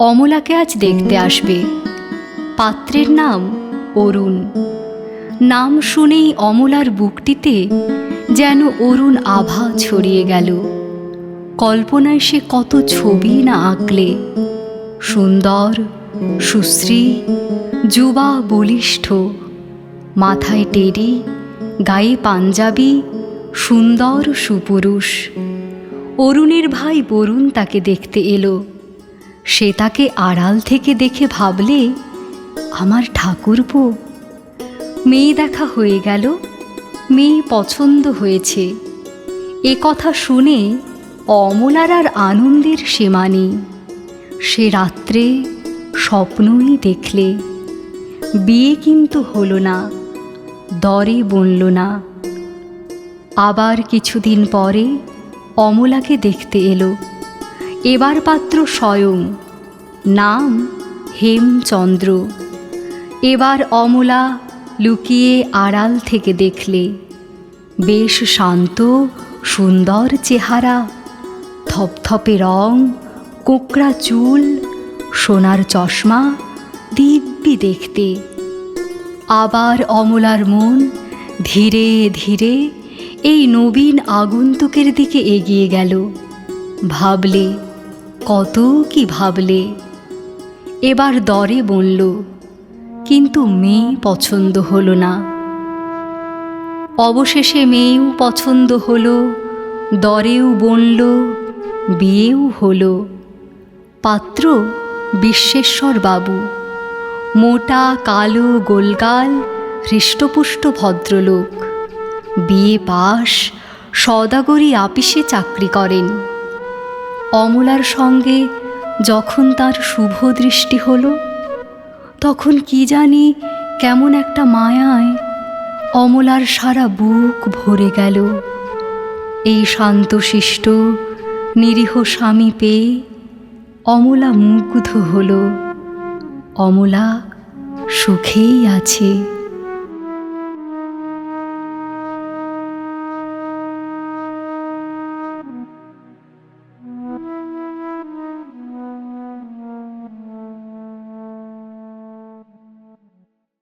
অমলাকে আজ দেখতে আসবে। পাত্রের নাম অরুণ। নাম শুনেই অমলার বুকটিতে যেন অরুণ আভা ছড়িয়ে গেল। কল্পনায় সে কত ছবি না আঁকলে। সুন্দর, সুশ্রী, যুবা, বলিষ্ঠ, মাথায় টেরি গায়ে পাঞ্জাবি, সুন্দর সুপুরুষ। অরুণের ভাই বরুণ তাকে দেখতে এলো। সে তাকে আড়াল থেকে দেখে ভাবলে, আমার ঠাকুরপো, মেয়ে দেখা হয়ে গেল, মেয়ে পছন্দ হয়েছে। এ কথা শুনে অমলার আর আনন্দের সীমা নেই সে রাত্রে স্বপ্নই দেখলে, বিয়ে কিন্তু হলো না, দরে বনল না। আবার কিছুদিন পরে অমলাকে দেখতে এলো। এবার পাত্র স্বয়ং। নাম হেমচন্দ্র। এবার অমলা লুকিয়ে আড়াল থেকে দেখলে। বেশ শান্ত, সুন্দর চেহারা। থপথপে রং, কোকড়া চুল, সোনার চশমা, দিব্যি দেখতে। আবার অমলার মন ধীরে ধীরে এই নবীন আগন্তুকের দিকে এগিয়ে গেল। ভাবলে কত কি ভাবলে? এবার দরে বলল, কিন্তু মেয়ে পছন্দ হলো না। অবশেষে মেয়েও পছন্দ হলো, দরেও বনল বিয়েও হলো। পাত্র, বিশ্বেশ্বর বাবু, মোটা, কালো, গোলগাল, হৃষ্টপুষ্ট ভদ্রলোক। বিয়ে পাশ সদাগরি আপিসে চাকরি করেন। অমলার সঙ্গে যখন তার শুভ দৃষ্টি হলো, তখন কি জানি কেমন একটা মায়ায় অমলার সারা বুক ভরে গেল। এই শান্তশিষ্ট নিরীহ স্বামী পেয়ে অমলা মুগ্ধ হলো। অমলা সুখেই আছে।